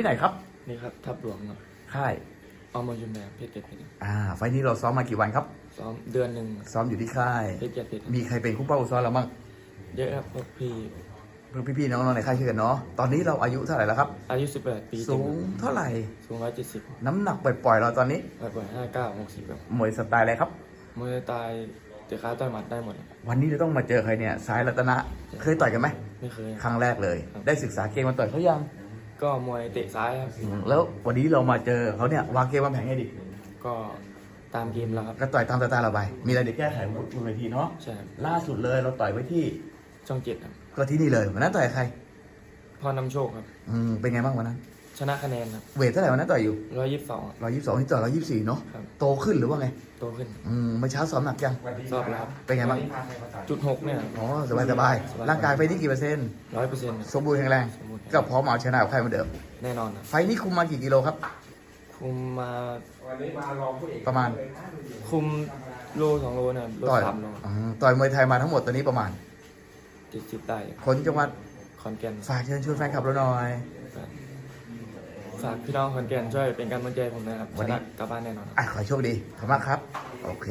ที่ไหนครับนี่ครับทับหลวงครับค่ายเอามายุนแบบเพชรเจ็ดเพชรอ่าไฟล์นี้เราซ้อมมากี่วันครับ ซ้อมเดือนหนึ่งซ้อมอยู่ที่ค่าย เพชรเจ็ดเพชรมีใครเป็นคู่เป้าคู่ซ้อมเราบ้างเยอะครับพวกพี่เพื่อนพี่ๆน้องๆในค่ายช่วยกันเนาะตอนนี้เราอายุเท่าไหร่แล้วครับ อายุสิบแปดปี สูงเท่าไหร่ สูงร้อยเจ็ดสิบน้ำหนักปล่อยๆเราตอนนี้ไปปล่อยห้าเก้าหกสิบแบบมวยสไตล์อะไรครับมวยตายเตะขาต่อยหมัดได้หมดครับวันนี้เราต้องมาเจอใครเนี่ยสายรัตนะ เคยต่อยกันไหมไม่เคย ครั้งแรกเลย ได้ศึกษาเกมมาต่อยเขายัง ก็มวยเตะซ้ายครับ อืมแล้ววันนี้เรามาเจอเขาเนี่ยวางเกมวางแผนให้ดีก็ตามเกมแล้วครับ ก็ต่อยตามสไตล์เราไป มีอะไรเดี๋ยวแก้ไขบนเวทีเนาะใช่ครับล่าสุดเลยเราต่อยไว้ที่ช่องเจ็ดครับก็ที่นี่เลยวันนั้นต่อยกับใคร พอนำโชคครับ อืมเป็นไงบ้างวันนั้น ชนะคะแนนครับเวทเท่าไหร่วันนั้นต่อยอยู่ร้อยยี่สิบสองร้อยยี่สิบสองนี่ต่อร้อยยี่สิบสี่เนาะครับโตขึ้นหรือว่าไงโตขึ้นอืมเมื่อเช้าซ้อมหนักยังสอบแล้วครับเป็นไงบ้างจุดหกเนี่ยอ๋อสบายสบายร่างกายไปนี่กี่เปอร์เซ็นต์ร้อยเปอร์เซ็นต์สมบูรณ์แข็งแรงสมบูรณ์ก็พร้อมเอาชนะกับใครเหมือนเดิมแน่นอนครับไฟล์นี้คุมมากี่กิโลครับ คุมมาประมาณ คุมโลสองโลเนี่ยโลต่อยสามโลอืมต่อยมวยไทยมาทั้งหมดตอนนี้ประมาณติดสิบได้คนจังหวัดขอนแก่นฝากเชิญชวนแฟนคลับเราหน่อย ฝากพี่น้องขอนแก่นช่วยเป็นกำลังใจให้ผมนะครับวัชนนี้นะกลับบ้านแน่นอนครับ อะขอให้โชคดีขอบคุณมากครับ โอเค